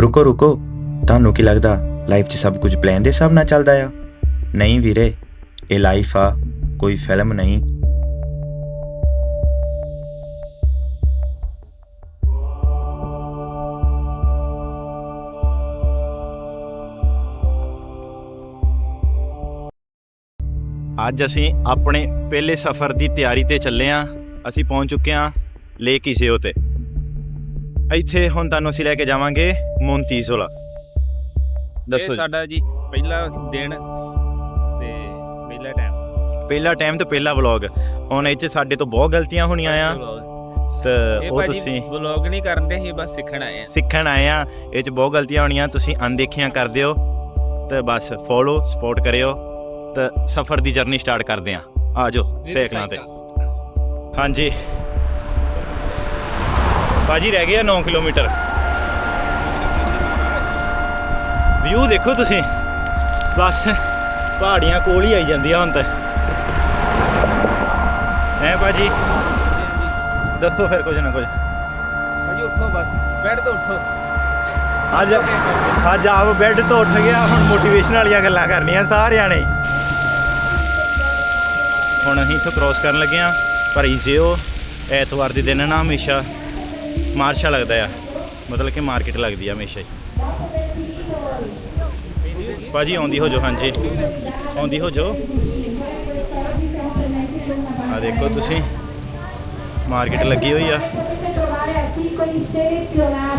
ਰੁਕੋ ਰੁਕੋ। ਤੁਹਾਨੂੰ ਕੀ ਲੱਗਦਾ ਲਾਈਫ 'ਚ ਸਭ ਕੁਝ ਪਲਾਨ ਦੇ ਹਿਸਾਬ ਨਾਲ ਚੱਲਦਾ ਆ? ਨਹੀਂ ਵੀਰੇ, ਇਹ ਲਾਈਫ ਆ, ਕੋਈ ਫਿਲਮ ਨਹੀਂ। ਅੱਜ ਅਸੀਂ ਆਪਣੇ ਪਹਿਲੇ ਸਫ਼ਰ ਦੀ ਤਿਆਰੀ ਤੇ ਚੱਲੇ ਆਂ। ਅਸੀਂ ਪਹੁੰਚ ਚੁੱਕੇ ਆਂ ਲੇਕ ਇਸਿਓ ਤੇ। ਇੱਥੇ ਹੁਣ ਤੁਹਾਨੂੰ ਅਸੀਂ ਲੈ ਕੇ ਜਾਵਾਂਗੇ ਮੋਂਤੀਜ਼ੋਲਾ ਦੱਸੋ ਇਹ ਜੀ। ਸਾਡਾ ਜੀ ਪਹਿਲਾ ਦਿਨ ਤੇ ਪਹਿਲਾ ਟਾਈਮ ਪਹਿਲਾ ਟਾਈਮ ਤੇ ਪਹਿਲਾ ਵਲੌਗ ਹੁਣ ਇਹ 'ਚ ਸਾਡੇ ਤੋਂ ਬਹੁਤ ਗਲਤੀਆਂ ਹੋਣੀਆਂ ਆ। ਤੇ ਇਹ ਉਹ ਭਾਜੀ ਤੁਸੀਂ ਵਲੌਗ ਨਹੀਂ ਕਰਨ ਦੇ ਅਸੀਂ ਬਸ ਸਿੱਖਣ ਆਏ ਆ। ਸਿੱਖਣ ਆਏ ਆ। ਇਹ 'ਚ ਬਹੁਤ ਗਲਤੀਆਂ ਹੋਣੀਆਂ। ਤੁਸੀਂ ਅਣਦੇਖੀਆਂ ਕਰਦੇ ਹੋ ਤੇ ਬਸ ਫੋਲੋ ਸਪੋਰਟ ਕਰਿਓ। ਤੇ ਸਫ਼ਰ ਦੀ ਜਰਨੀ ਸਟਾਰਟ ਕਰਦੇ ਆ। ਆ ਜਾਓ ਸਾਈਕਲਾਂ ਤੇ ਹਾਂਜੀ। ਬਾਜੀ ਰਹਿ ਗਏ ਆ 9 ਕਿਲੋਮੀਟਰ। ਵਿਊ ਦੇਖੋ ਤੁਸੀਂ। ਬਸ ਪਹਾੜੀਆਂ ਕੋਲ ਹੀ ਆਈ ਜਾਂਦੀਆਂ ਹੁਣ ਤਾਂ। ਹੈ ਬਾਜੀ? ਦੱਸੋ ਫਿਰ ਕੁਝ ਨਾ ਕੁਝ। ਭਾਜੀ ਉੱਠੋ ਬਸ ਬੈਠ ਤੋਂ ਉੱਠੋ। ਅੱਜ ਅੱਜ ਆਪ ਬੈੱਡ ਤੋਂ ਉੱਠ ਗਿਆ ਹੁਣ ਮੋਟੀਵੇਸ਼ਨ ਵਾਲੀਆਂ ਗੱਲਾਂ ਕਰਨੀਆਂ ਸਾਰਿਆਂ ਨੇ। ਹੁਣ ਅਸੀਂ ਇੱਥੋਂ ਕ੍ਰੋਸ ਕਰਨ ਲੱਗੇ ਆ ਪਰ ਇਜ਼ੀਓ ਐਤਵਾਰ ਦੇ ਦਿਨ ਨਾ ਹਮੇਸ਼ਾ ਮਾਰਸ਼ਾ ਲੱਗਦਾ ਆ। ਮਤਲਬ ਕਿ ਮਾਰਕੀਟ ਲੱਗਦੀ ਆ ਹਮੇਸ਼ਾ ਹੀ। ਭਾਜੀ ਆਉਂਦੀ ਹੋ ਜੋ ਹਾਂਜੀ। ਆਉਂਦੀ ਹੋ ਜੋ। ਆ ਦੇਖੋ ਤੁਸੀਂ। ਮਾਰਕੀਟ ਲੱਗੀ ਹੋਈ ਆ।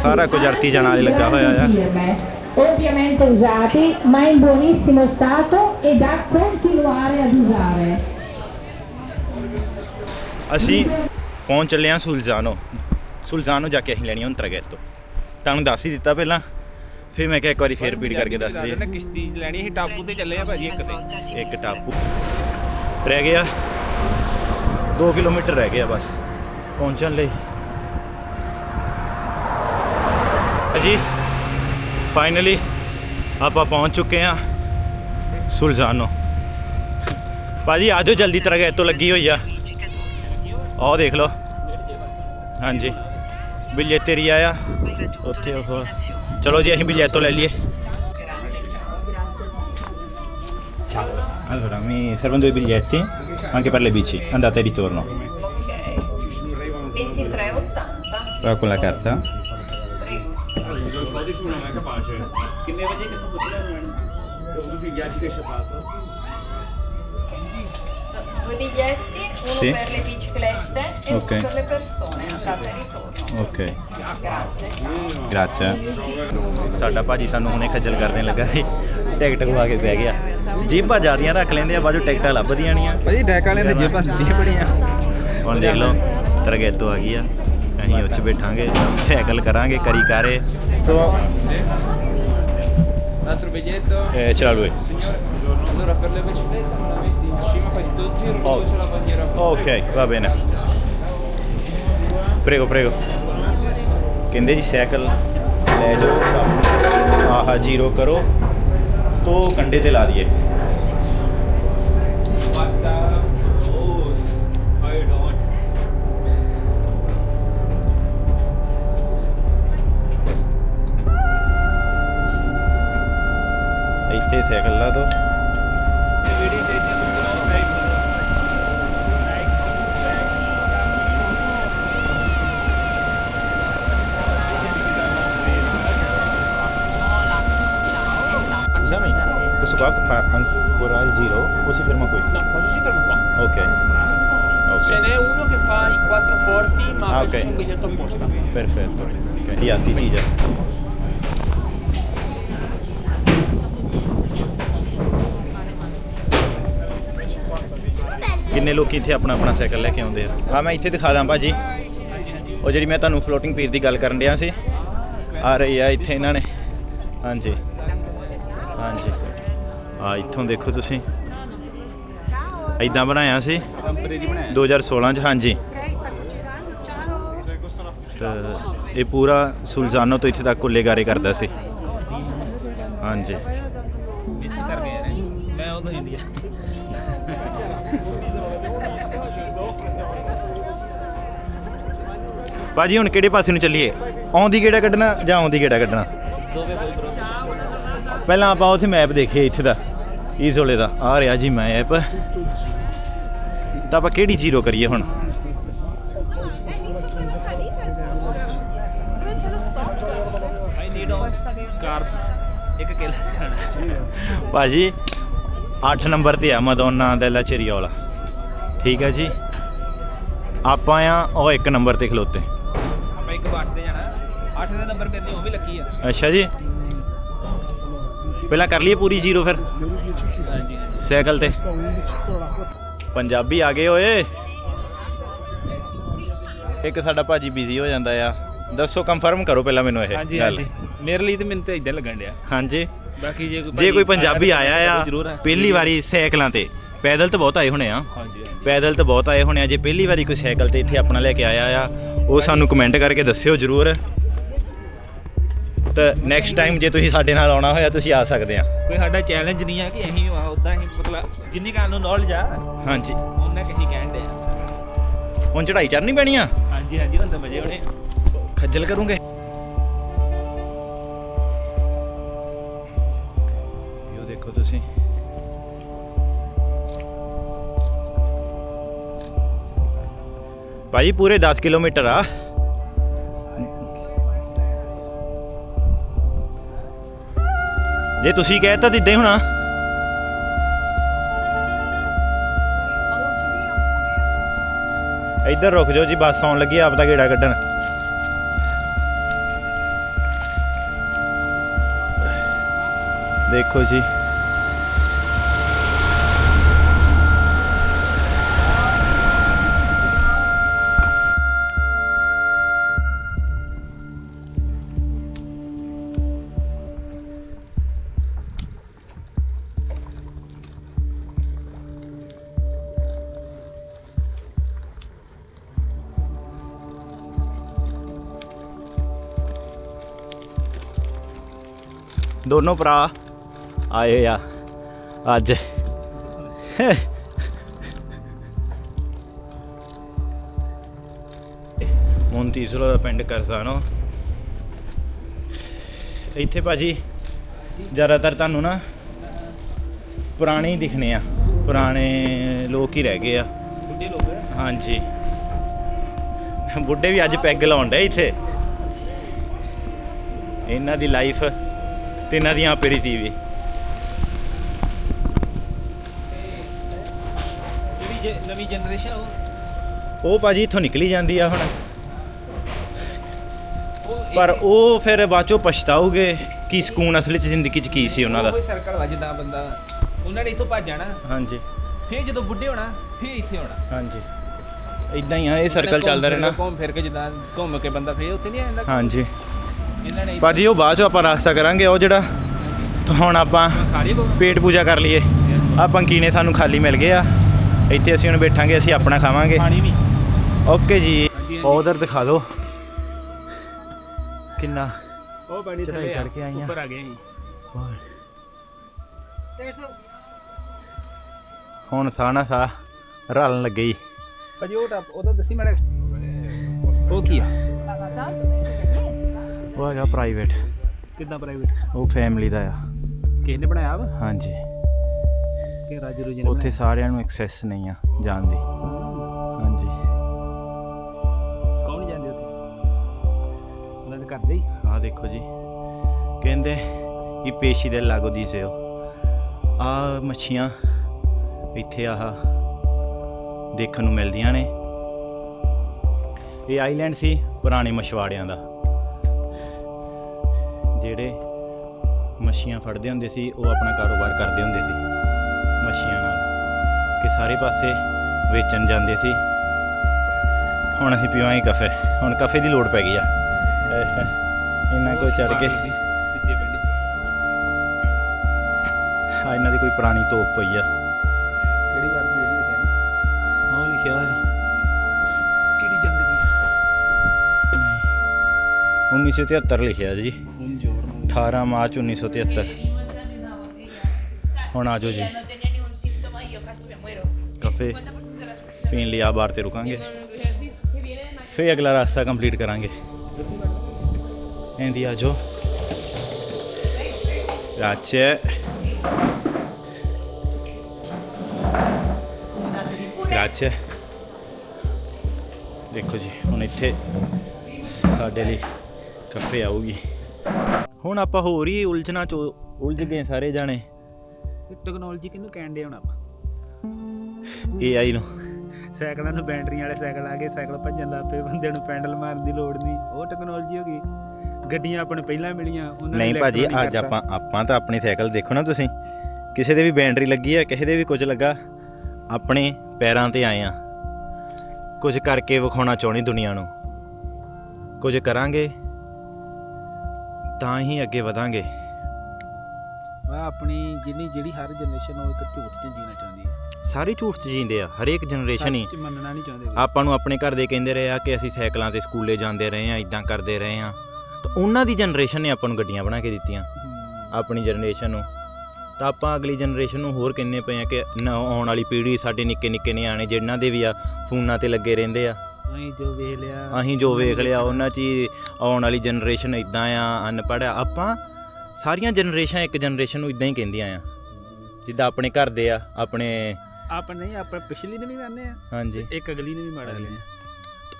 ਸਾਰਾ ਕੁਝ artigianale ਵਾਲੇ ਲੱਗਾ ਹੋਇਆ ਆ। Ovviamente usati, ma in buonissimo stato e da continuare ad usare. ਅਸੀਂ ਪਹੁੰਚ ਚੱਲੇ ਸੁਲਜ਼ਾਨੋ ਸੁਲਜ਼ਾਨੋ ਜਾ ਕੇ ਅਸੀਂ ਲੈਣੀ ਹੁਣ ਟਰਗੈਟੋ ਤੁਹਾਨੂੰ ਦੱਸ ਹੀ ਦਿੱਤਾ ਪਹਿਲਾਂ। ਫਿਰ ਮੈਂ ਕਿਹਾ ਇੱਕ ਵਾਰੀ ਫੇਰ ਰਿਪੀਟ ਕਰਕੇ ਦੱਸ ਨਾ ਕਿਸ਼ਤੀ ਲੈਣੀ ਸੀ ਟਾਪੂ ਤੇ ਚੱਲੇ ਆ ਭਾਜੀ ਇੱਕ ਤੇ। ਇੱਕ ਟਾਪੂ। ਰਹਿ ਗਿਆ। 2 ਕਿਲੋਮੀਟਰ ਰਹਿ ਗਿਆ ਬਸ ਪਹੁੰਚਣ ਲਈ। ਜੀ ਫਾਈਨਲੀ ਆਪਾਂ ਪਹੁੰਚ ਚੁੱਕੇ ਹਾਂ ਸੁਲਜ਼ਾਨੋ ਭਾਜੀ ਆਜੋ ਜਲਦੀ ਟਰਗੈਟੋ ਲੱਗੀ ਹੋਈ ਆ। ਆਹ ਦੇਖ ਲਓ। ਹਾਂਜੀ। ਬਿਲੀਅਟਰੀ ਆਇਆ ਉੱਥੇ ਉਹ ਚਲੋ ਜੀ ਅਸੀਂ ਬਿਲੀਅਟੋ ਲੈ ਲਈਏ Allora, mi servono due biglietti anche per le bici, andata e ritorno. 23,80. Però con la carta? ਕਿੰਨੇ ਵਜੇ ਕਿੱਥੋਂ ਪੁੱਛਣਾ ਮੈਨੂੰ ਤੁਸੀਂ ਵਿਆਜ ਕੇ ਛਪਾਤਾ Due biglietti, uno Sì. per le biciclette e Ok. uno per le persone, andata e ritorno. Grazie. grazie. ਸਾਡਾ ਭਾਜੀ ਸਾਨੂੰ ਹੁਣੇ ਖੱਜਲ ਕਰਦੇ ਲੱਗਾ ਸੀ ਟਿਕਟ ਖਵਾ ਕੇ ਬਹਿ ਗਿਆ ਜੀਬਾਂ ਜਿਆਦੀਆਂ ਰੱਖ ਲੈਂਦੇ ਆ ਬਾਜੂ ਟਿਕਟਾਂ ਲੱਭਦੀਆਂ ਨਹੀਂ ਆ ਭਾਜੀ ਡੈਕ ਵਾਲਿਆਂ ਦੇ ਜੇਬਾਂ ਦਿੱਤੀਆਂ ਬੜੀਆਂ ਹੁਣ ਦੇਖ ਲਓ ਤਰਗੇਤੋ ਆ ਗਈ ਆ ਅਸੀਂ ਉੱਚ ਬੈਠਾਂਗੇ ਸਾਈਕਲ ਕਰਾਂਗੇ ਕਰੀ ਕਾਰੇ ਤੋਂ biglietto eh, ce l'ha lui allora per le biciclette me la metti in cima fai tutto il giro Oh. poi c'è la bandiera blu. ok va bene prego prego ਕਹਿੰਦੇ ਜੀ ਸਾਈਕਲ ਲੈ ਜਾਓ, ਆਹਾ zero ਕਰੋ, ਤੋ ਕੰਡੇ ਤੇ ਲਾ ਦਈਏ। ਇੱਥੇ ਸਾਈਕਲ ਲਾ ਦੋ ancora il giro o si ferma qui? No, quando si ferma qua. Ok. Ce Ok. n'è uno che fa i quattro porti, ma Ah, questo ok. c'è un biglietto apposta. Perfetto. Ok. Via, Sicilia. ਕਿੰਨੇ ਲੋਕੀ ਇੱਥੇ ਆਪਣਾ ਆਪਣਾ cycle ਲੈ ਕੇ ਆਉਂਦੇ ਆ ਆ ਮੈਂ ਇੱਥੇ ਦਿਖਾ ਦਾਂ ਭਾਜੀ ਉਹ ਜਿਹੜੀ ਮੈਂ ਤੁਹਾਨੂੰ ਫਲੋਟਿੰਗ ਪੀਰ ਦੀ ਗੱਲ ਕਰਨ ਡਿਆ ਸੀ ਆ ਰਹੀ ਆ ਇੱਥੇ ਇਹਨਾਂ ਨੇ ਹਾਂਜੀ ਹਾਂਜੀ ਆ ਇੱਥੋਂ ਦੇਖੋ ਤੁਸੀਂ। ਇਦਾਂ ਬਣਾਇਆ ਸੀ। 2016 ਚ ਹਾਂਜੀ। ਇਹ ਪੂਰਾ ਸੁਲਜ਼ਾਨੋ ਤੋਂ ਇੱਥੇ ਤੱਕ ਕੁੱਲੇਗਾਰੇ ਕਰਦਾ ਸੀ। ਹਾਂਜੀ। ਮਿਸ ਕਰ ਗਏ ਨੇ ਮੈਂ ਉਦੋਂ ਇੰਡੀਆ। ਬਾਜੀ ਹੁਣ ਕਿਹੜੇ ਪਾਸੇ ਨੂੰ ਚੱਲੀਏ? ਆਉਂਦੀ ਕਿਹੜਾ ਕੱਢਣਾ ਜਾਂ ਆਉਂਦੀ ਕਿਹੜਾ ਕੱਢਣਾ? ਪਹਿਲਾਂ ਆਪਾਂ ਉੱਥੇ ਮੈਪ ਦੇਖੀਏ ਇੱਥੇ ਦਾ। ਈਜ਼ੋਲੇ ਦਾ ਆ ਰਿਹਾ ਜੀ ਮੈਪ ਤਾਂ ਆਪਾਂ ਕਿਹੜੀ ਜ਼ੀਰੋ ਕਰੀਏ ਹੁਣ? Carbs. ਇੱਕ ਕੇਲਾ ਭਾਜੀ 8 ਨੰਬਰ ਤੇ ਆ ਮਦੋਨਾ ਦੈਲਾ ਚਰੀਓਲਾ ਠੀਕ ਹੈ ਜੀ? ਆਪਾਂ ਆ ਉਹ 1 ਨੰਬਰ ਤੇ ਖਲੋਤੇ। ਆਪਾਂ ਇੱਕ ਬਾਟ ਤੇ ਜਾਣਾ। 8 ਦੇ ਨੰਬਰ ਮੇਰੇ ਉਹ ਵੀ ਲੱਗੀ ਆ। ਅੱਛਾ ਜੀ? ਪਹਿਲਾਂ ਕਰ ਲਈਏ ਪੂਰੀ ਜ਼ੀਰੋ ਫਿਰ? ਸਾਈਕਲ ਤੇ। ਪੰਜਾਬੀ ਆ ਗਏ ਓਏ। ਇੱਕ ਸਾਡਾ ਭਾਜੀ ਬਿਜ਼ੀ ਹੋ ਜਾਂਦਾ ਆ। ਦੱਸੋ ਕੰਫਰਮ ਕਰੋ ਪਹਿਲਾਂ ਮੈਨੂੰ ਇਹ ਹਾਂਜੀ। ਹਾਂਜੀ। ਮੇਰੇ ਲਈ ਤੇ ਮੈਨੂੰ ਤਾਂ ਇਦਾਂ ਲੱਗਣ ਡਿਆ। ਹਾਂਜੀ। ਬਾਕੀ ਜੇ ਕੋਈ ਜੇ ਕੋਈ ਪੰਜਾਬੀ ਆਇਆ ਆ ਪਹਿਲੀ ਵਾਰੀ ਸਾਈਕਲਾਂ ਤੇ। ਪੈਦਲ ਤਾਂ ਬਹੁਤ ਆਏ ਹੋਣੇ ਆ। ਹਾਂਜੀ ਪੈਦਲ ਤਾਂ ਬਹੁਤ ਆਏ ਹੋਣੇ ਆ। ਜੇ ਪਹਿਲੀ ਵਾਰੀ ਕੋਈ ਸਾਈਕਲ ਤੇ ਇੱਥੇ ਆਪਣਾ ਲੈ ਕੇ ਆਇਆ ਆ ਉਹ ਸਾਨੂੰ ਕਮੈਂਟ ਕਰਕੇ ਦੱਸਿਓ ਜਰੂਰ। ਤਾਂ ਨੈਕਸਟ ਟਾਈਮ ਜੇ ਤੁਸੀਂ ਸਾਡੇ ਨਾਲ ਆਉਣਾ ਹੋਇਆ ਤੁਸੀਂ ਆ ਸਕਦੇ ਆ। ਕੋਈ ਸਾਡਾ ਚੈਲੰਜ ਨਹੀਂ ਆ ਕਿ ਅਸੀਂ ਉਦਾਂ ਹੀ ਮਤਲਬ ਜਿੰਨੀ ਗੱਲ ਨੂੰ ਨੌਲੇਜ ਆ ਹਾਂਜੀ। ਉਹਨਾਂ ਕਹੀ ਕਹਿਣ ਦੇ ਹੁਣ ਚੜਾਈ ਚੜਨੀ ਪੈਣੀ ਆ? ਹਾਂਜੀ ਹਾਂਜੀ ਹੁਣ ਤਾਂ ਵਜੇ ਹੋਣੇ ਖੱਜਲ ਕਰੂੰਗੇ। ਇਹ ਦੇਖੋ ਤੁਸੀਂ। ਭਾਜੀ ਪੂਰੇ 10 ਕਿਲੋਮੀਟਰ ਆ। ਜੇ ਤੁਸੀਂ ਕਹਿ ਤਾ ਤਾਂ ਇਦਾਂ ਹੀ ਹੋਣਾ। ਇੱਧਰ ਰੁਕ ਜਾਓ ਜੀ ਬੱਸ ਆਉਣ ਲੱਗੀ ਆ, ਆਪ ਦਾ ਗੇੜਾ ਕੱਢਣ। ਦੇਖੋ ਜੀ। ਦੋਨੋਂ ਭਰਾ ਆਏ ਆ ਅੱਜ। ਹੁਣ ਤੀਸਰਾ ਦਾ ਪਿੰਡ ਕਰਸਾਨੋ ਇੱਥੇ ਭਾਜੀ ਜ਼ਿਆਦਾਤਰ ਤੁਹਾਨੂੰ ਨਾ ਪੁਰਾਣੇ ਹੀ ਦਿਖਣੇ ਆ। ਪੁਰਾਣੇ ਲੋਕ ਹੀ ਰਹਿ ਗਏ ਆ। ਬੁੱਢੇ ਲੋਕ ਹਾਂਜੀ। ਬੁੱਢੇ ਵੀ ਅੱਜ ਪੈਗ ਲਾਉਣ ਡੇ ਇੱਥੇ। ਇਹਨਾਂ ਦੀ ਲਾਈਫ ਦੀਆਂ ਪੀੜੀ ਦੀ ਵੀ ਜਿਹੜੀ ਨਵੀਂ ਜਨਰੇਸ਼ਨ ਉਹ? ਉਹ ਭਾਜੀ ਇੱਥੋਂ ਨਿਕਲੀ ਜਾਂਦੀ ਆ ਹੁਣ। ਉਹ ਪਰ ਉਹ ਫਿਰ ਬਾਅਦ ਚੋਂ ਪਛਤਾਉਗੇ ਕਿ ਸਕੂਨ ਅਸਲ ਵਿੱਚ ਜ਼ਿੰਦਗੀ 'ਚ ਕੀ ਸੀ ਉਹਨਾਂ ਦਾ। ਕੋਈ ਸਰਕਲ ਵਾ ਜਿੱਦਾਂ ਬੰਦਾ ਉਹਨਾਂ ਨੇ ਇੱਥੋਂ ਭੱਜ ਜਾਣਾ। ਹਾਂਜੀ। ਫੇਰ ਜਦੋਂ ਬੁੱਢੇ ਹੋਣਾ ਫੇਰ ਇੱਥੇ ਆਉਣਾ ਹਾਂਜੀ। ਇਦਾਂ ਹੀ ਆ ਇਹ ਸਰਕਲ ਚੱਲਦਾ ਰਹਿਣਾ। ਘੁੰਮ ਫਿਰ ਕੇ ਜਿੱਦਾਂ ਘੁੰਮ ਕੇ ਬੰਦਾ ਫੇਰ ਉੱਥੇ ਨਹੀਂ ਆ ਜਾਂਦਾ। ਹਾਂਜੀ। ਭਾਜੀ ਉਹ ਬਾਅਦ ਚੋਂ ਆਪਾਂ ਰਾਸਤਾ ਕਰਾਂਗੇ ਉਹ ਜਿਹੜਾ ਤਾਂ ਹੁਣ ਆਪਾਂ ਪੇਟ ਪੂਜਾ ਕਰ ਲਈਏ। ਆ ਪੰਕੀਨੇ ਸਾਨੂੰ ਖਾਲੀ ਮਿਲ ਗਏ ਆ। ਇੱਥੇ ਅਸੀਂ ਹੁਣ ਬੈਠਾਂਗੇ ਅਸੀਂ ਆਪਣਾ ਖਾਵਾਂਗੇ। ਪਾਣੀ ਵੀ। ਓਕੇ ਜੀ। ਉਧਰ ਦਿਖਾ ਦਿਓ। ਕਿੰਨਾ? ਉਹ ਪਾਣੀ ਚੜ੍ਹ ਕੇ ਆਈਆਂ। ਉੱਪਰ ਆ ਗਏ ਸੀ। ਹੁਣ ਸਾਹ ਨਾ ਸਾਹ ਰਲਣ ਲੱਗੇ ਜੀ। ਭਾਜੀ ਉਹ ਟੱਪ ਉਹਦਾ ਦੱਸੀ ਮੈਡਮ ਉਹ ਕੀ ਆ? ਉਹ ਹੈਗਾ ਪ੍ਰਾਈਵੇਟ ਕਿੱਦਾਂ ਪ੍ਰਾਈਵੇਟ ਉਹ ਫੈਮਿਲੀ ਦਾ ਆ। ਕਿਸ ਨੇ ਬਣਾਇਆ ਵਾ? ਹਾਂਜੀ। ਕਿ ਰਾਜੂ ਰੋਜੀ ਨੇ ਉੱਥੇ ਸਾਰਿਆਂ ਨੂੰ ਐਕਸੈਸ ਨਹੀਂ ਆ ਜਾਣ ਦੀ। ਹਾਂਜੀ। ਕੌਣ ਜਾਂਦੇ ਉੱਥੇ? ਉਹਨਾਂ ਦੇ ਘਰ ਦੇ ਹੀ? ਆ ਦੇਖੋ ਜੀ। ਕਹਿੰਦੇ ਇਹ ਪੇਸ਼ੀ ਦੇ ਲਾਗੋ ਦੀ ਸੇ ਆ ਮੱਛੀਆਂ ਇੱਥੇ ਆਹ ਦੇਖਣ ਨੂੰ ਮਿਲਦੀਆਂ ਨੇ। ਇਹ ਆਈਲੈਂਡ ਸੀ ਪੁਰਾਣੇ ਮਛਵਾੜਿਆਂ ਦਾ। ਜਿਹੜੇ ਮੱਛੀਆਂ ਫੜਦੇ ਹੁੰਦੇ ਸੀ ਉਹ ਆਪਣਾ ਕਾਰੋਬਾਰ ਕਰਦੇ ਹੁੰਦੇ ਸੀ ਮੱਛੀਆਂ ਨਾਲ। ਕਿ ਸਾਰੇ ਪਾਸੇ ਵੇਚਣ ਜਾਂਦੇ ਸੀ। ਹੁਣ ਅਸੀਂ ਪੀਵਾਂਗੇ ਕਾਫੇ। ਹੁਣ ਕਾਫੇ ਦੀ ਲੋੜ ਪੈ ਗਈ ਆ। ਇਹਨਾਂ ਕੋਲ ਚੜ ਕੇ। ਆ ਇਹਨਾਂ ਦੀ ਕੋਈ ਪੁਰਾਣੀ ਤੋਪ ਪਈ ਆ। ਕਿਹੜੀ ਵਾਰ ਦੀ ਜਿਹੜੀ ਲਿਖਿਆ ਆਹ ਲਿਖਿਆ ਹੋਇਆ। ਕਿਹੜੀ ਜੰਗ ਦੀ? ਨਹੀਂ। 1973 ਲਿਖਿਆ ਜੀ। 18 ਮਾਰਚ 1973 ਹੁਣ ਆਜੋ ਜੀ non tenía ningún síntoma Khafi ਪੀਣ ਲਈ ਆ ਬਾਰ ਤੇ ਰੁਕਾਂਗੇ। ਫੇਰ ਅਗਲਾ ਰਸਤਾ ਕੰਪਲੀਟ ਕਰਾਂਗੇ। ਇਹਦੀ ਆਜੋ Grazie. Grazie. ਦੇਖੋ ਜੀ, ਹੁਣ ਇੱਥੇ ਸਾਡੇ ਲਈ ਕਾਫੇ ਆਊਗੀ। ਹੁਣ ਆਪਾਂ ਹੋਰ ਹੀ ਉਲਝਣਾ ਚ ਉਲਝ ਗਏ ਸਾਰੇ ਜਾਣੇ। ਟੈਕਨੋਲੋਜੀ ਕਿਹਨੂੰ ਕਹਿੰਦੇ ਹੁਣ ਆਪਾਂ? AI ਨੂੰ। ਸਾਈਕਲਾਂ ਨੂੰ ਬੈਟਰੀਆਂ ਵਾਲੇ ਸਾਈਕਲ ਆ ਗਏ ਸਾਈਕਲ ਭੱਜਣ ਲੱਗ ਪਏ ਬੰਦੇ ਨੂੰ ਪੈਡਲ ਮਾਰਨ ਦੀ ਲੋੜ ਨਹੀਂ। ਉਹ ਟੈਕਨੋਲੋਜੀ ਹੋ ਗਈ। ਗੱਡੀਆਂ ਆਪਾਂ ਨੂੰ ਪਹਿਲਾਂ ਮਿਲੀਆਂ ਉਹਨਾਂ ਨੇ ਨਹੀਂ ਭਾਜੀ ਅੱਜ। ਆਪਾਂ ਆਪਾਂ ਤਾਂ ਆਪਣੀ ਸਾਈਕਲ ਦੇਖੋ ਨਾ ਤੁਸੀਂ। ਕਿਸੇ ਦੇ ਵੀ ਬੈਟਰੀ ਲੱਗੀ ਆ ਕਿਸੇ ਦੇ ਵੀ ਕੁਝ ਲੱਗਾ ਆਪਣੇ ਪੈਰਾਂ ਤੇ ਆਏ ਆ। ਕੁਝ ਕਰਕੇ ਵਿਖਾਉਣਾ ਚਾਹੁੰਦੀ ਦੁਨੀਆ ਨੂੰ। ਕੁਝ ਕਰਾਂਗੇ ਤਾਂ ਹੀ ਅੱਗੇ ਵਧਾਂਗੇ। ਵਾ ਆਪਣੀ ਜਿੰਨੀ ਜਿਹੜੀ ਹਰ ਜਨਰੇਸ਼ਨ ਉਹ ਇੱਕ ਝੂਠ 'ਚ ਜੀਣਾ ਚਾਹੁੰਦੀ ਹੈ ਸਾਰੇ ਝੂਠ 'ਚ ਜੀਂਦੇ ਆ ਹਰੇਕ ਜਨਰੇਸ਼ਨ ਹੀ। ਸੱਚ ਮੰਨਣਾ ਨਹੀਂ ਚਾਹੁੰਦੇ। ਆਪਾਂ ਨੂੰ ਆਪਣੇ ਘਰ ਦੇ ਕਹਿੰਦੇ ਰਹੇ ਆ ਕਿ ਅਸੀਂ ਸਾਈਕਲਾਂ ਤੇ ਸਕੂਲੇ ਜਾਂਦੇ ਰਹੇ ਆ ਇਦਾਂ ਕਰਦੇ ਰਹੇ ਆ। ਤਾਂ ਉਹਨਾਂ ਦੀ ਜਨਰੇਸ਼ਨ ਨੇ ਆਪਾਂ ਨੂੰ ਗੱਡੀਆਂ ਬਣਾ ਕੇ ਦਿੱਤੀਆਂ। ਆਪਣੀ ਜਨਰੇਸ਼ਨ ਨੂੰ। ਤਾਂ ਆਪਾਂ ਅਗਲੀ ਜਨਰੇਸ਼ਨ ਨੂੰ ਹੋਰ ਕਹਿੰਨੇ ਪਏ ਆ ਕਿ ਨਾ ਆਉਣ ਵਾਲੀ ਪੀੜ੍ਹੀ ਸਾਡੇ ਨਿੱਕੇ ਨਿੱਕੇ ਨਿਆਣੇ ਜਿਨ੍ਹਾਂ ਦੇ ਵੀ ਆ ਫੋਨਾਂ ਤੇ ਲੱਗੇ ਰਹਿੰਦੇ ਆ। ਅਸੀਂ ਜੋ ਵੇਖ ਲਿਆ। ਅਸੀਂ ਜੋ ਵੇਖ ਲਿਆ ਉਹਨਾਂ 'ਚ ਹੀ ਆਉਣ ਵਾਲੀ ਜਨਰੇਸ਼ਨ ਇਦਾਂ ਆ ਅਨਪੜ੍ਹ ਆ। ਆਪਾਂ ਸਾਰੀਆਂ ਜਨਰੇਸ਼ਨ ਇੱਕ ਜਨਰੇਸ਼ਨ ਨੂੰ ਇਦਾਂ ਹੀ ਕਹਿੰਦੀਆਂ ਆ। ਜਿੱਦਾਂ ਆਪਣੇ ਘਰ ਦੇ ਆ ਆਪਣੇ ਆਪਾਂ ਨਹੀਂ ਆਪਾਂ ਪਿਛਲੀ ਨੂੰ ਵੀ ਮੰਨਦੇ ਆ ਹਾਂਜੀ। ਇੱਕ ਅਗਲੀ ਨੂੰ ਵੀ ਮਾੜਾ ਲਿਆ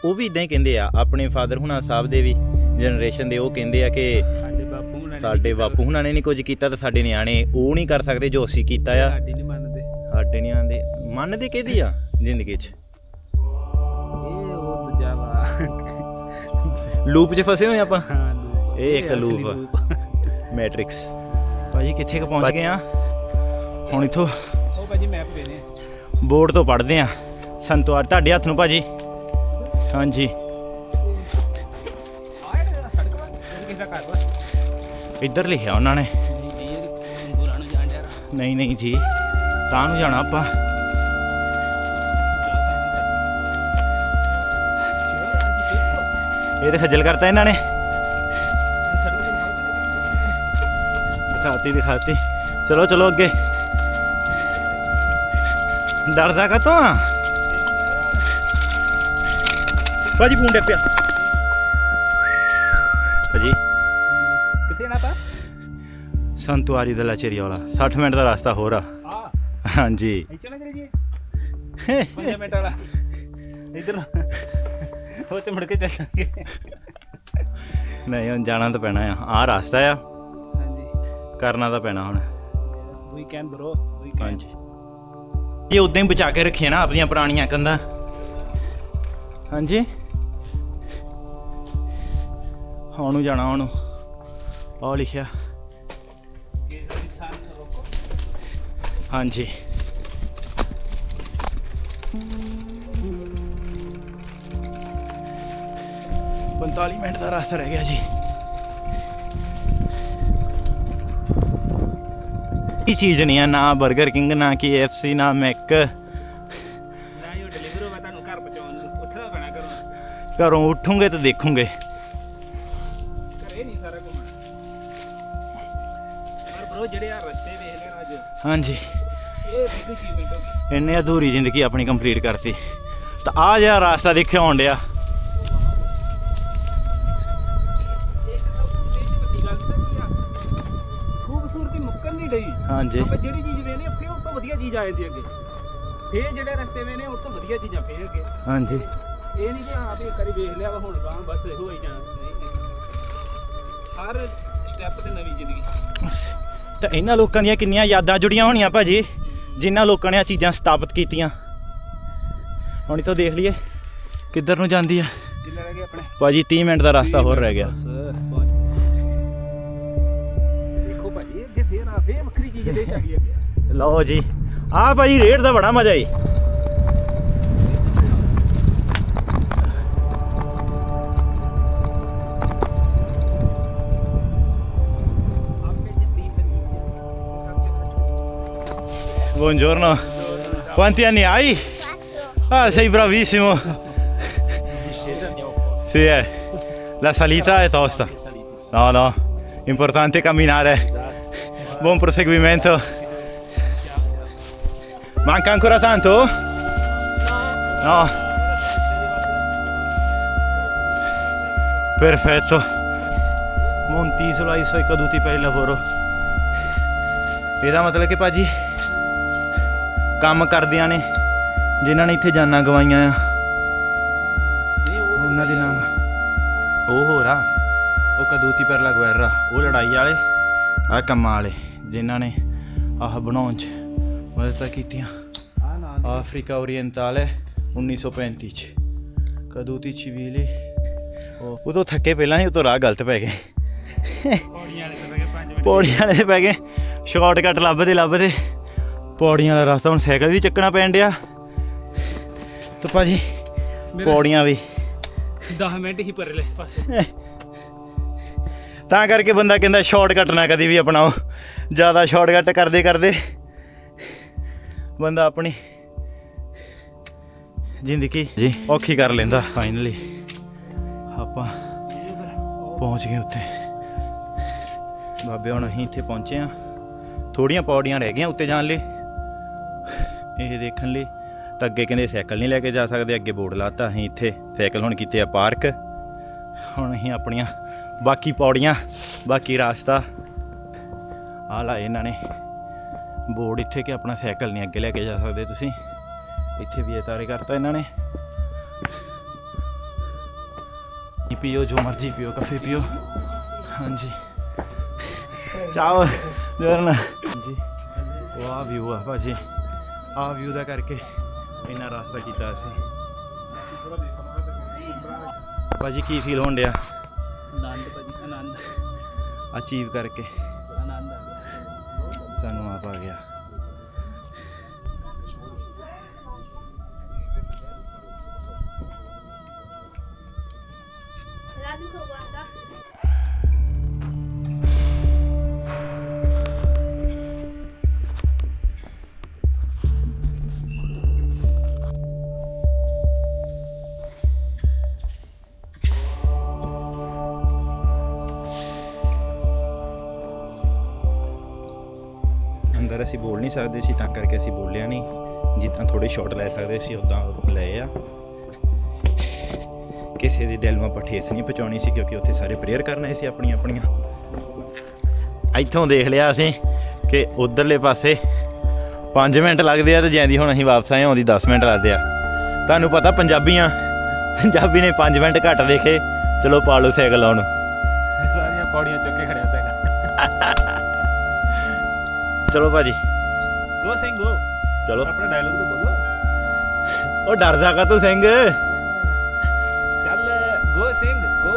ਉਹ ਵੀ ਇਦਾਂ ਹੀ ਕਹਿੰਦੇ ਆ ਆਪਣੇ ਫਾਦਰ ਹੁਣਾਂ ਸਾਹਿਬ ਦੇ ਵੀ ਜਨਰੇਸ਼ਨ ਦੇ ਉਹ ਕਹਿੰਦੇ ਆ ਕਿ ਸਾਡੇ ਬਾਪੂ ਹੁਣਾਂ ਨੇ ਸਾਡੇ ਕੀਤਾ, ਬਾਪੂ ਹੁਣਾਂ ਨੇ ਨਹੀਂ ਕੁਝ ਕੀਤਾ ਤਾਂ ਸਾਡੇ ਨਿਆਣੇ ਉਹ ਨਹੀਂ ਕਰ ਸਕਦੇ ਜੋ ਅਸੀਂ ਕੀਤਾ ਆ। ਸਾਡੀ ਨਹੀਂ ਮੰਨਦੇ। ਸਾਡੇ ਨਹੀਂ ਆਂਦੇ ਮੰਨਦੇ ਕਿਹਦੀ ਆ? ਜ਼ਿੰਦਗੀ 'ਚ। ਲੂਪ 'ਚ ਫਸੇ ਹੋਏ ਆਪਾਂ? ਹਾਂ। ਇਹ ਇੱਕ ਅਸਲੀ। ਮੈਟ੍ਰਿਕਸ ਭਾਜੀ ਕਿੱਥੇ ਕ ਪਹੁੰਚ ਗਏ ਆ? ਹੁਣ ਇਥੋਂ ਉਹ ਭਾਜੀ ਮੈਪ ਦੇ ਬੋਰਡ ਤੋਂ ਪੜ੍ਹਦੇ ਆ। ਸੰਤਵਾਰ ਤੁਹਾਡੇ ਹੱਥ ਨੂੰ ਭਾਜੀ। ਹਾਂਜੀ। ਆਹ ਸੜਕ ਵਾ। ਕਿਸ ਦਾ ਘਰ ਵਾ? ਇੱਧਰ ਲਿਖਿਆ ਉਹਨਾਂ ਨੇ। ਨਹੀਂ ਇਹ ਗੁਰਾਂ ਨੂੰ ਜਾਣ ਜਾ ਰਹਾ ਨਹੀਂ ਨਹੀਂ ਜੀ। ਤਾਂ ਨੂੰ ਜਾਣਾ ਆਪਾਂ। ਇਹ ਤੇ ਖੱਜਲ ਕਰਤਾ ਇਹਨਾਂ ਨੇ। ਦਿਖਾਤੀ ਦਿਖਾਤੀ। ਚਲੋ ਚਲੋ ਅੱਗੇ। ਡਰਦਾ ਕਾ ਆ? ਭਾਜੀ ਫੋਨ ਡੇ ਪਿਆ। ਭਾਜੀ। ਕਿੱਥੇ ਨਾ ਪਾ ਸੰਤਵਾਰੀ ਦਾ ਲਾਚੇਰੀ ਵਾਲਾ। 60 ਮਿੰਟ ਦਾ ਰਸਤਾ ਹੋਰ ਆ। ਹਾਂਜੀ। ਇੱਥੇ ਨਾ ਚਲੇ ਜੀ 5 ਮਿੰਟ ਵਾਲਾ। ਤੇ ਮੁੜ ਕੇ ਚੱਲਾਂਗੇ। ਨਹੀਂ ਹੁਣ ਜਾਣਾ ਤਾਂ ਪੈਣਾ ਆ। ਆਹ ਰਸਤਾ ਆ। ਹਾਂਜੀ। ਕਰਨਾ ਤਾਂ ਪੈਣਾ ਹੁਣ। We can bro we can ਹਾਂਜੀ। ਇਹ ਉਦਾਂ ਹੀ ਬਚਾ ਕੇ ਰੱਖੀਏ ਨਾ ਆਪਣੀਆਂ ਪੁਰਾਣੀਆਂ ਕੰਧਾਂ। ਹਾਂਜੀ। ਹੁਣ ਨੂੰ ਜਾਣਾ ਹੁਣ। ਆਹ ਲਿਖਿਆ। ਹਾਂਜੀ। ਪੰਤਾਲੀ ਮਿੰਟ ਦਾ ਰਸਤਾ ਰਹਿ ਗਿਆ ਜੀ। ਇਹ ਚੀਜ਼ ਨਹੀਂ ਆ ਨਾ 버ਗਰ ਕਿੰਗ ਨਾ KFC ਨਾ ਮੈਕ ਨਾ ਇਹ ਡਿਲੀਵਰ ਹੋਗਾ ਤੁਹਾਨੂੰ ਘਰ ਪਹੁੰਚਾਉਣ ਨੂੰ। ਉੱਠਣਾ ਪੈਣਾ ਕਰੋ ਘਰੋਂ ਉੱਠੂਗੇ ਤਾਂ ਦੇਖੂਗੇ। ਘਰੇ ਨਹੀਂ ਸਾਰਾ ਘੁੰਮਣਾ ਪਰ ਬ్రో ਜਿਹੜੇ ਆ ਰਸਤੇ ਵੇਖ ਲੈਣ ਅੱਜ ਹਾਂਜੀ। ਇਹ ਬਿਗ ਅਚੀਵਮੈਂਟ ਹੋ ਗਈ। ਇੰਨੇ ਅਧੂਰੀ ਜ਼ਿੰਦਗੀ ਆਪਣੀ ਕੰਪਲੀਟ ਕਰਤੀ। ਤਾਂ ਆ ਜਿਹੜਾ ਰਾਸਤਾ ਦੇਖਿਆ ਆਉਣ ਡਿਆ। ਹਾਂਜੀ। ਆਪਾਂ ਜਿਹੜੀ ਚੀਜ਼ ਵੇਨੇ ਫਿਰ ਉਹ ਤੋਂ ਵਧੀਆ ਚੀਜ਼ ਆ ਜਾਂਦੀ ਅੱਗੇ। ਫੇਰ ਜਿਹੜੇ ਰਸਤੇ ਵੇਨੇ ਉਹ ਤੋਂ ਵਧੀਆ ਚੀਜ਼ਾਂ ਫੇਰ ਅੱਗੇ। ਹਾਂਜੀ। ਇਹ ਨਹੀਂ ਕਿ ਵੀ ਇੱਕ ਵਾਰੀ ਵੇਖ ਲਿਆ ਵਾ ਹੁਣ ਗਾਂ ਬਸ ਇਹੋ ਹੀ ਜਾਣਾ। ਨਹੀਂ ਹਰ ਸਟੈਪ ਤੇ ਨਵੀਂ ਜ਼ਿੰਦਗੀ। ਤਾਂ ਇਹਨਾਂ ਲੋਕਾਂ ਦੀਆਂ ਕਿੰਨੀਆਂ ਯਾਦਾਂ ਜੁੜੀਆਂ ਹੋਣੀਆਂ ਭਾਜੀ ਜਿਨ੍ਹਾਂ ਲੋਕਾਂ ਨੇ ਆ ਚੀਜ਼ਾਂ ਸਥਾਪਿਤ ਕੀਤੀਆਂ। ਹੁਣ ਇਥੋਂ ਦੇਖ ਲਈਏ ਕਿੱਧਰ ਨੂੰ ਜਾਂਦੀ ਆ। ਕਿੰਨਾ ਰਹਿ ਗਿਆ ਆਪਣੇ? ਭਾਜੀ 30 ਮਿੰਟ ਦਾ ਰਸਤਾ ਹੋਰ ਰਹਿ ਗਿਆ। ਬਸ ਫੇਰ ਵੱਖਰੀ ਚੀਜ਼ ਦੇ ਛਕ ਲਿਆ ਗਿਆ ਲਓ ਜੀ ਆ ਭਾਜੀ ਰੇਡ ਦਾ ਬੜਾ ਮਜ਼ਾ ਈ ਆਪੇ ਜਿੱਤੀ ਤਰੀ Buongiorno. Quanti anni hai? Ah, sei bravissimo. Sì, eh. La salita è tosta. No, no. Importante camminare. Buon proseguimento. Manca ancora tanto? No. Perfetto. Montisola, i suoi caduti per il lavoro. ਇਹਦਾ ਮਤਲਬ ਕਿ ਭਾਜੀ ਕੰਮ ਕਰਦਿਆਂ ਨੇ ਜਿਨ੍ਹਾਂ ਨੇ ਇੱਥੇ ਜਾਨਾਂ ਗਵਾਈਆਂ ਆ ਉਹਨਾਂ ਦੇ ਨਾਮ ਉਹ ਹੋਰ ਆ ਉਹ ਕਦੂਤੀ ਪਰ ਲਗਵੈਰਾ ਉਹ ਲੜਾਈ ਵਾਲੇ ਆ ਕੰਮਾਂ ਵਾਲੇ ਜਿਨ੍ਹਾਂ ਨੇ ਆਹ ਬਣਾਉਣ ਚ ਮਦਦ ਕੀਤੀਆਂ। ਆ ਨਾਲ ਅਫਰੀਕਾ ਓਰੀਐਂਟਾਲੇ 1935 ਚ। ਕਦੂਤੀ ਚਿਵੀਲੇ ਉਹ ਉਦੋਂ ਥੱਕੇ ਪਹਿਲਾਂ ਹੀ ਉਤੋਂ ਰਾਹ ਗਲਤ ਪੈ ਗਏ। ਪੌੜੀਆਂ ਵਾਲੇ ਤੇ ਬਗੇ 5 ਮਿੰਟ ਪੌੜੀਆਂ ਵਾਲੇ ਤੇ ਪੈ ਗਏ। ਸ਼ਾਰਟਕਟ ਲੱਭਦੇ ਲੱਭਦੇ। ਪੌੜੀਆਂ ਵਾਲਾ ਰਸਤਾ ਹੁਣ ਸਾਈਕਲ ਵੀ ਚੱਕਣਾ ਪੈਣ ਡਿਆ। ਤੇ ਭਾਜੀ ਪੌੜੀਆਂ ਵੀ। 10 ਮਿੰਟ ਹੀ ਪਰਲੇ ਪਾਸੇ। ਤਾਂ ਕਰਕੇ ਬੰਦਾ ਕਹਿੰਦਾ ਸ਼ਾਰਟਕਟ ਨਾ ਕਦੀ ਵੀ ਅਪਣਾਓ। ਜ਼ਿਆਦਾ ਸ਼ਾਰਟਕਟ ਕਰਦੇ ਕਰਦੇ ਬੰਦਾ ਆਪਣੀ ਜ਼ਿੰਦਗੀ ਜੀ। ਔਖੀ ਕਰ ਲੈਂਦਾ ਫਾਈਨਲੀ ਆਪਾਂ ਪਹੁੰਚ ਗਏ ਉੱਤੇ ਬਾਬੇ ਹੁਣ ਅਸੀਂ ਇੱਥੇ ਪਹੁੰਚੇ ਆ ਥੋੜੀਆਂ ਪੌੜੀਆਂ ਰਹਿ ਗਈਆਂ ਉੱਤੇ ਜਾਣ ਲਈ। ਇਹ ਦੇਖਣ ਲਈ। ਤਾਂ ਅੱਗੇ ਕਹਿੰਦੇ ਸਾਈਕਲ ਨਹੀਂ ਲੈ ਕੇ ਜਾ ਸਕਦੇ ਅੱਗੇ ਬੋਰਡ ਲਾਤਾ। ਅਸੀਂ ਇੱਥੇ ਸਾਈਕਲ ਹੁਣ ਕੀਤੇ ਆ ਪਾਰਕ। ਹੁਣ ਅਸੀਂ ਆਪਣੀਆਂ ਬਾਕੀ ਪੌੜੀਆਂ ਬਾਕੀ ਰਾਸਤਾ ਆ ਲਾ ਇਹਨਾਂ ਨੇ। ਬੋਰਡ ਇੱਥੇ ਕਿ ਆਪਣਾ ਸਾਈਕਲ ਨਹੀਂ ਅੱਗੇ ਲੈ ਕੇ ਜਾ ਸਕਦੇ ਤੁਸੀਂ। ਇੱਥੇ ਵੀ ਇਹ ਤਾਰੇ ਕਰਤਾ ਇਹਨਾਂ ਨੇ। ਪੀਓ ਜੋ ਮਰਜ਼ੀ ਪੀਓ ਕਾਫੇ ਪੀਓ। ਹਾਂਜੀ। ਚਾਓ ਜਰਨ ਜੀ ਆ ਵਿਊ ਆ ਭਾਜੀ। ਆ ਵਿਊ ਦਾ ਕਰਕੇ ਇਹਨਾਂ ਰਾਸਤਾ ਕੀਤਾ ਸੀ ਭਾਜੀ ਕੀ ਫੀਲ ਹੋਣ ਡਿਆ? ਆਨੰਦ ਭਾਜੀ ਆਨੰਦ। ਅਚੀਵ ਕਰਕੇ। ਗਿਆ ਸਾਨੂੰ ਅਸੀਂ ਬੋਲ ਨਹੀਂ ਸਕਦੇ ਸੀ, ਤਾਂ ਕਰਕੇ ਅਸੀਂ ਬੋਲਿਆ ਨਹੀਂ। ਜਿੱਦਾਂ ਥੋੜੇ ਸ਼ਾਟ ਲੈ ਸਕਦੇ ਸੀ ਉਦਾਂ ਲਏ ਆ। ਕਿਸੇ ਦੇ ਦਿਲ ਨੂੰ ਆਪਾਂ ਠੇਸ ਨਹੀਂ ਪਹੁੰਚਾਉਣੀ ਸੀ, ਕਿਉਂਕਿ ਉੱਥੇ ਸਾਰੇ ਪ੍ਰੇਅਰ ਕਰਨੇ ਸੀ ਆਪਣੀਆਂ ਆਪਣੀਆਂ। ਇੱਥੋਂ ਦੇਖ ਲਿਆ ਅਸੀਂ ਕਿ ਉਧਰਲੇ ਪਾਸੇ 5 ਮਿੰਟ ਲੱਗਦੇ ਆ ਤੇ ਜਾਂਦੀ ਹੁਣ ਅਸੀਂ ਵਾਪਸ ਆਏ ਆਉਂਦੀ 10 ਮਿੰਟ ਲੱਗਦੇ ਆ। ਤੁਹਾਨੂੰ ਪਤਾ ਪੰਜਾਬੀਆਂ, ਪੰਜਾਬੀ ਨੇ 5 ਮਿੰਟ ਘੱਟ ਦੇਖੇ। ਚਲੋ ਪਾ ਲਓ ਸਾਈਕਲ ਆਉਣ ਚਲੋ ਭਾਜੀ। ਗੋ ਸਿੰਘ ਗੋ ਚਲੋ। ਆਪਣਾ ਡਾਇਲੋਗ ਤਾਂ ਬੋਲੋ। ਉਹ ਡਰਦਾ ਕਾ ਤੂੰ ਸਿੰਘ ਚੱਲ ਗੋ ਸਿੰਘ ਗੋ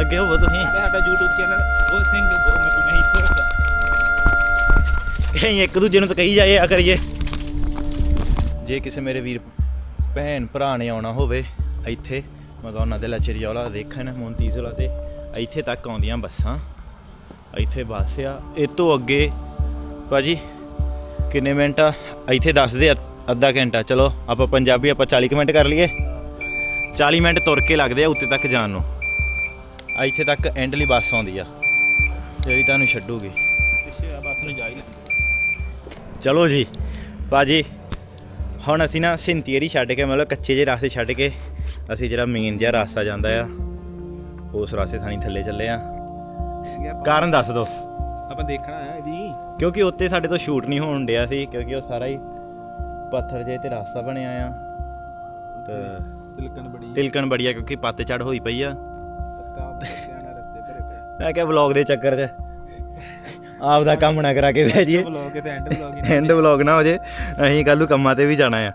ਅੱਗੇ ਹੋਵੋ ਤੁਸੀਂ। ਸਾਡਾ YouTube channel go Singh go ਮੈਂ ਤੂੰ ਨਹੀਂ ਥੋੜਾ ਅਸੀਂ ਇੱਕ ਦੂਜੇ ਨੂੰ ਤਾਂ ਕਹੀ ਜਾਏ ਆ ਕਰੀਏ। ਜੇ ਕਿਸੇ ਮੇਰੇ ਵੀਰ ਭੈਣ ਭਰਾ ਨੇ ਆਉਣਾ ਹੋਵੇ ਇੱਥੇ ਮੈਂ ਤਾਂ ਉਹਨਾਂ ਦੇ ਲਚਰੀ ਵਾਲਾ ਦੇਖਣ ਮੋਂਤੀਜ਼ ਵਾਲਾ ਤੇ ਇੱਥੇ ਤੱਕ ਆਉਂਦੀਆਂ ਬੱਸਾਂ। ਇੱਥੇ ਬੱਸ ਆ ਇਹ ਤੋਂ ਅੱਗੇ ਭਾਜੀ ਕਿੰਨੇ ਮਿੰਟ ਆ? ਇੱਥੇ ਦੱਸਦੇ ਆ ਅੱਧਾ ਘੰਟਾ। ਚਲੋ ਆਪਾਂ ਪੰਜਾਬੀ ਆਪਾਂ 40 ਕੁ ਮਿੰਟ ਕਰ ਲਈਏ। 40 ਮਿੰਟ ਤੁਰ ਕੇ ਲੱਗਦੇ ਆ ਉੱਤੇ ਤੱਕ ਜਾਣ ਨੂੰ। ਆ ਇੱਥੇ ਤੱਕ ਐਂਡਲੀ ਬੱਸ ਆਉਂਦੀ ਆ। ਜਿਹੜੀ ਤੁਹਾਨੂੰ ਛੱਡੂਗੀ। ਪਿੱਛੇ ਆ ਬੱਸ ਨੂੰ ਜਾ ਹੀ ਲੈ ਚਲੋ ਜੀ ਭਾਜੀ ਹੁਣ ਅਸੀਂ ਨਾ ਸਿੰਤੀਰੀ ਛੱਡ ਕੇ ਮਤਲਬ ਕੱਚੇ ਜਿਹੇ ਰਾਸਤੇ ਛੱਡ ਕੇ ਅਸੀਂ ਜਿਹੜਾ ਮੇਨ ਜਿਹਾ ਰਾਸਤਾ ਜਾਂਦਾ ਆ ਉਸ ਰਾਸਤੇ ਥਾਣੀ ਥੱਲੇ ਚੱਲੇ ਆ। ਕਾਰਨ ਦੱਸ ਦਿਓ। ਆਪਾਂ ਦੇਖਣਾ ਹੈ ਇਹਦੀ ਕਿਉਂਕਿ ਉੱਤੇ ਸਾਡੇ ਤੋਂ ਸ਼ੂਟ ਨਹੀਂ ਹੋਣ ਡਿਆ ਸੀ ਕਿਉਂਕਿ ਉਹ ਸਾਰਾ ਹੀ ਪੱਥਰ ਜਿਹੇ ਤੇ ਰਾਸਤਾ ਬਣਿਆ ਆ। ਤੇ ਤਿਲਕਣ ਬੜੀ ਤਿਲਕਣ ਬੜੀਆ ਕਿਉਂਕਿ ਪੱਤ ਚੜ ਹੋਈ ਪਈ ਆ। ਮੈਂ ਕਿਹਾ ਵਲੌਗ ਦੇ ਚੱਕਰ 'ਚ ਆਪ ਦਾ ਕੰਮ ਨਾ ਕਰਾ ਕੇ ਬਹਿ ਜਾਈਏ। ਵਲੌਗ ਤੇ ਐਂਡ ਵਲੌਗ ਹੀ ਐਂਡ ਵਲੌਗ ਨਾ ਹੋ ਜੇ ਅਸੀਂ ਕੱਲ੍ਹ ਨੂੰ ਕੰਮਾਂ ਤੇ ਵੀ ਜਾਣਾ ਆ।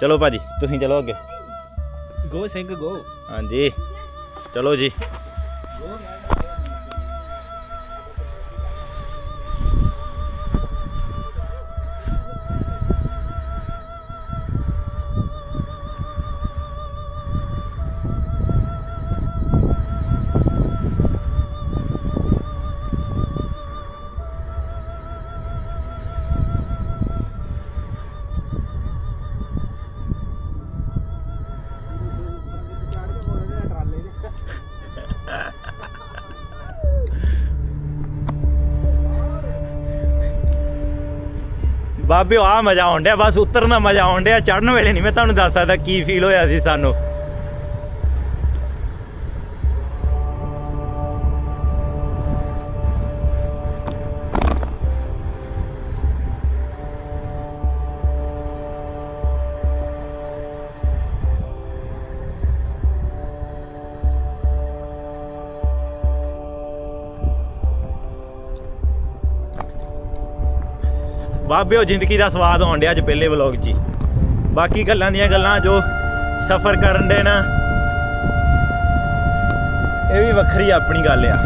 ਚਲੋ ਭਾਜੀ ਤੁਸੀਂ ਚਲੋ ਅੱਗੇ। ਗੋ ਸਿੰਘ ਗੋ ਹਾਂਜੀ ਚਲੋ ਜੀ। ਬਾਬੇ ਆ ਮਜ਼ਾ ਆਉਣ ਡਿਆ, ਬਸ ਉਤਰਨ ਦਾ ਮਜ਼ਾ ਆਉਣ ਡਿਆ ਚੜਨ ਵੇਲੇ ਨਹੀਂ ਮੈਂ ਤੁਹਾਨੂੰ ਦੱਸ ਸਕਦਾ ਕੀ ਫੀਲ ਹੋਇਆ ਸੀ ਸਾਨੂੰ। ਬਾਬਿਓ ਜ਼ਿੰਦਗੀ ਦਾ ਸਵਾਦ ਆਉਣ ਡਿਆ ਅੱਜ ਪਹਿਲੇ ਵਲੌਗ 'ਚ ਬਾਕੀ ਗੱਲਾਂ ਦੀਆਂ ਗੱਲਾਂ ਜੋ ਸਫ਼ਰ ਕਰਨ ਦੇ ਨਾ, ਇਹ ਵੀ ਵੱਖਰੀ ਆਪਣੀ ਗੱਲ ਆ।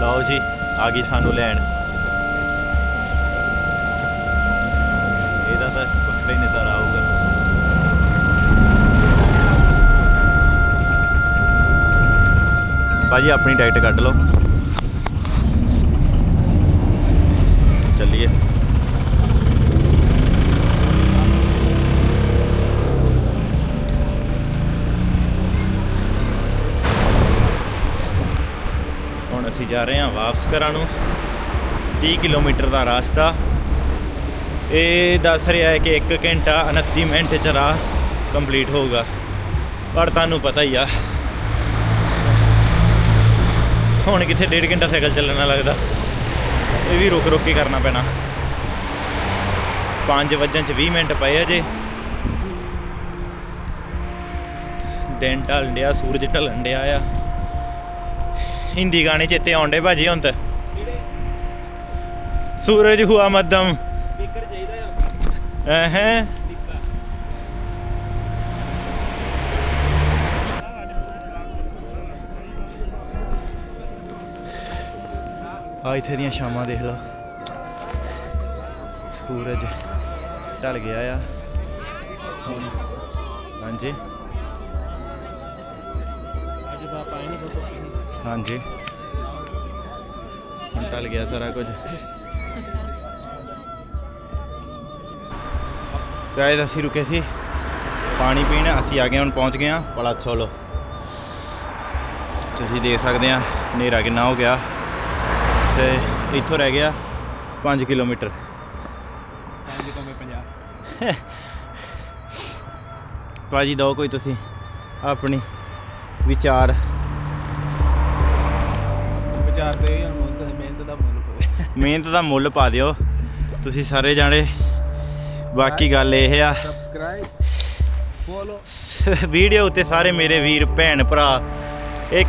ਲਓ ਜੀ, ਆ ਗਈ ਸਾਨੂੰ ਲੈਣ। ਇਹਦਾ ਤਾਂ ਵੱਖਰਾ ਹੀ ਨਜ਼ਾਰਾ ਆਊਗਾ। ਭਾਜੀ, ਆਪਣੀ ਟਿਕਟ ਕੱਢ ਲਓ। ਚੱਲੀਏ ਹੁਣ ਅਸੀਂ ਜਾ ਰਹੇ ਹਾਂ ਵਾਪਸ ਘਰਾਂ ਨੂੰ। 30 ਕਿਲੋਮੀਟਰ ਦਾ ਰਾਸਤਾ। ਇਹ ਦੱਸ ਰਿਹਾ ਹੈ ਕਿ 1 ਘੰਟਾ 29 ਮਿੰਟ ਚ ਰਾਹ ਕੰਪਲੀਟ ਹੋਊਗਾ। ਪਰ ਤੁਹਾਨੂੰ ਪਤਾ ਹੀ ਆ। ਹੁਣ ਕਿੱਥੇ ਡੇਢ ਘੰਟਾ ਸਾਈਕਲ ਚੱਲਣਾ ਲੱਗਦਾ। ਇਹ ਵੀ ਰੁਕ ਰੁਕ ਕੇ ਕਰਨਾ ਪੈਣਾ। 5 ਵਜਣ ਚ 20 ਮਿੰਟ ਪਏ ਅਜੇ ਦਿਨ ਢਲਣ ਡਿਆ ਸੂਰਜ ਢਲਣ ਡਿਆ ਆ। ਹਿੰਦੀ ਗਾਣੇ ਚੇਤੇ ਆਉਂਦੇ ਭਾਜੀ ਹੁਣ ਤਾਂ। ਸੂਰਜ ਹੁਆ ਮੱਧਮ। ਸਪੀਕਰ ਚਾਹੀਦਾ ਆ। ਹੈ। ਆ ਇੱਥੇ ਦੀਆਂ ਸ਼ਾਮਾਂ ਦੇਖ ਲਓ। ਸੂਰਜ ਢਲ ਗਿਆ ਆ। ਹਾਂਜੀ। ਅੱਜ ਦਾ ਪਾਣੀ ਨਹੀਂ। ਫੋਟੋ ਹਾਂਜੀ। ਹੁਣ ਢਲ ਗਿਆ ਸਾਰਾ ਕੁਝ। ਗਾਇਸ ਅਸੀਂ ਰੁਕੇ ਸੀ। ਪਾਣੀ ਪੀਣ ਅਸੀਂ ਆ ਗਏ ਹੁਣ ਪਹੁੰਚ ਗਏ ਹਾਂ ਪਲਾਛੋਲੋ ਤੁਸੀਂ ਦੇਖ ਸਕਦੇ ਆ ਹਨੇਰਾ ਕਿੰਨਾ ਹੋ ਗਿਆ। ਤੇ ਇੱਥੋਂ ਰਹਿ ਗਿਆ 5 ਕਿਲੋਮੀਟਰ। ਪੰਜ ਤੋਂ ਮੈਂ 50 ਭਾਜੀ ਦੋ ਕੋਈ ਤੁਸੀਂ ਆਪਣੀ ਵਿਚਾਰ। ਵਿਚਾਰ ਤੇ ਮਿਹਨਤ ਦਾ ਮੁੱਲ ਪਵੇ ਮਿਹਨਤ ਦਾ ਮੁੱਲ ਪਾ ਦਿਓ। ਤੁਸੀਂ ਸਾਰੇ ਜਾਣੇ ਬਾਕੀ ਗੱਲ ਇਹ ਆ। ਸਬਸਕ੍ਰਾਈਬ ਫੋਲੋ ਵੀਡੀਓ ਉੱਤੇ ਸਾਰੇ ਮੇਰੇ ਵੀਰ ਭੈਣ ਭਰਾ ਇੱਕ